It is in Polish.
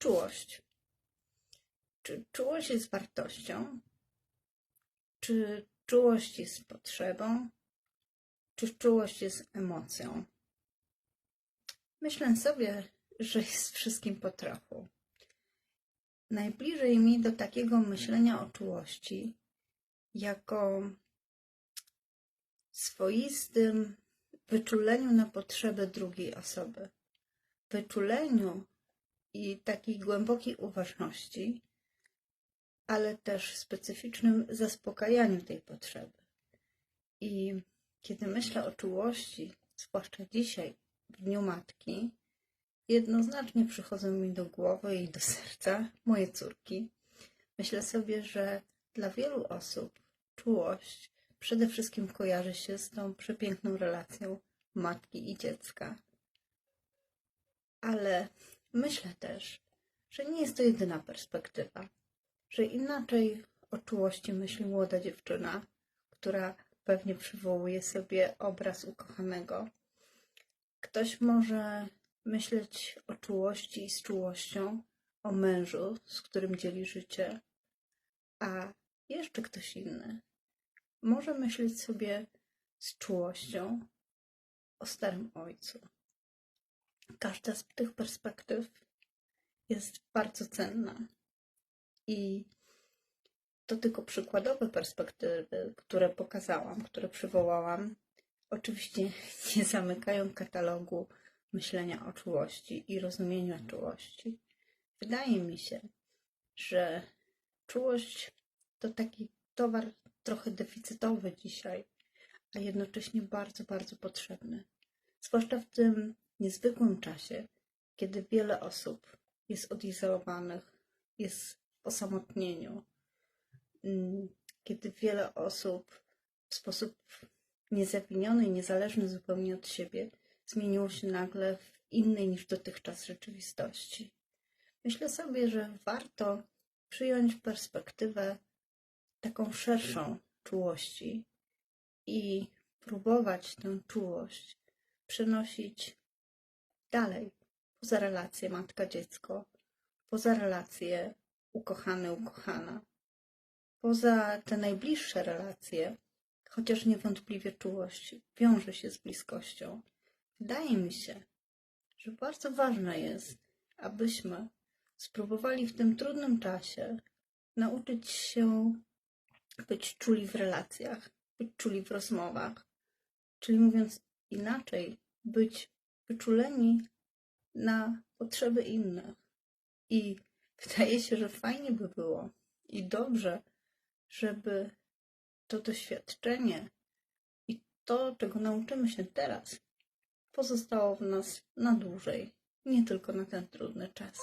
Czułość. Czy czułość jest wartością? Czy czułość jest potrzebą? Czy czułość jest emocją? Myślę sobie, że jest wszystkim po trochu. Najbliżej mi do takiego myślenia o czułości jako swoistym wyczuleniu na potrzeby drugiej osoby. Wyczuleniu i takiej głębokiej uważności, ale też specyficznym zaspokajaniu tej potrzeby. I kiedy myślę o czułości, zwłaszcza dzisiaj, w Dniu Matki, jednoznacznie przychodzą mi do głowy i do serca moje córki. Myślę sobie, że dla wielu osób czułość przede wszystkim kojarzy się z tą przepiękną relacją matki i dziecka. Ale myślę też, że nie jest to jedyna perspektywa, że inaczej o czułości myśli młoda dziewczyna, która pewnie przywołuje sobie obraz ukochanego. Ktoś może myśleć o czułości i z czułością o mężu, z którym dzieli życie, a jeszcze ktoś inny może myśleć sobie z czułością o starym ojcu. Każda z tych perspektyw jest bardzo cenna i to tylko przykładowe perspektywy, które pokazałam, które przywołałam. Oczywiście nie zamykają katalogu myślenia o czułości i rozumienia czułości. Wydaje mi się, że czułość to taki towar trochę deficytowy dzisiaj, a jednocześnie bardzo, bardzo potrzebny. Zwłaszcza w tym niezwykłym czasie, kiedy wiele osób jest odizolowanych, jest w osamotnieniu, mm, kiedy wiele osób w sposób niezawiniony i niezależny zupełnie od siebie zmieniło się nagle w innej niż dotychczas rzeczywistości. Myślę sobie, że warto przyjąć perspektywę taką szerszą czułości i próbować tę czułość przenosić dalej, poza relację matka-dziecko, poza relację ukochany-ukochana, poza te najbliższe relacje, chociaż niewątpliwie czułość wiąże się z bliskością. Wydaje mi się, że bardzo ważne jest, abyśmy spróbowali w tym trudnym czasie nauczyć się być czuli w relacjach, być czuli w rozmowach, czyli mówiąc inaczej, być wyczuleni na potrzeby innych. I wydaje się, że fajnie by było i dobrze, żeby to doświadczenie i to, czego nauczymy się teraz, pozostało w nas na dłużej, nie tylko na ten trudny czas.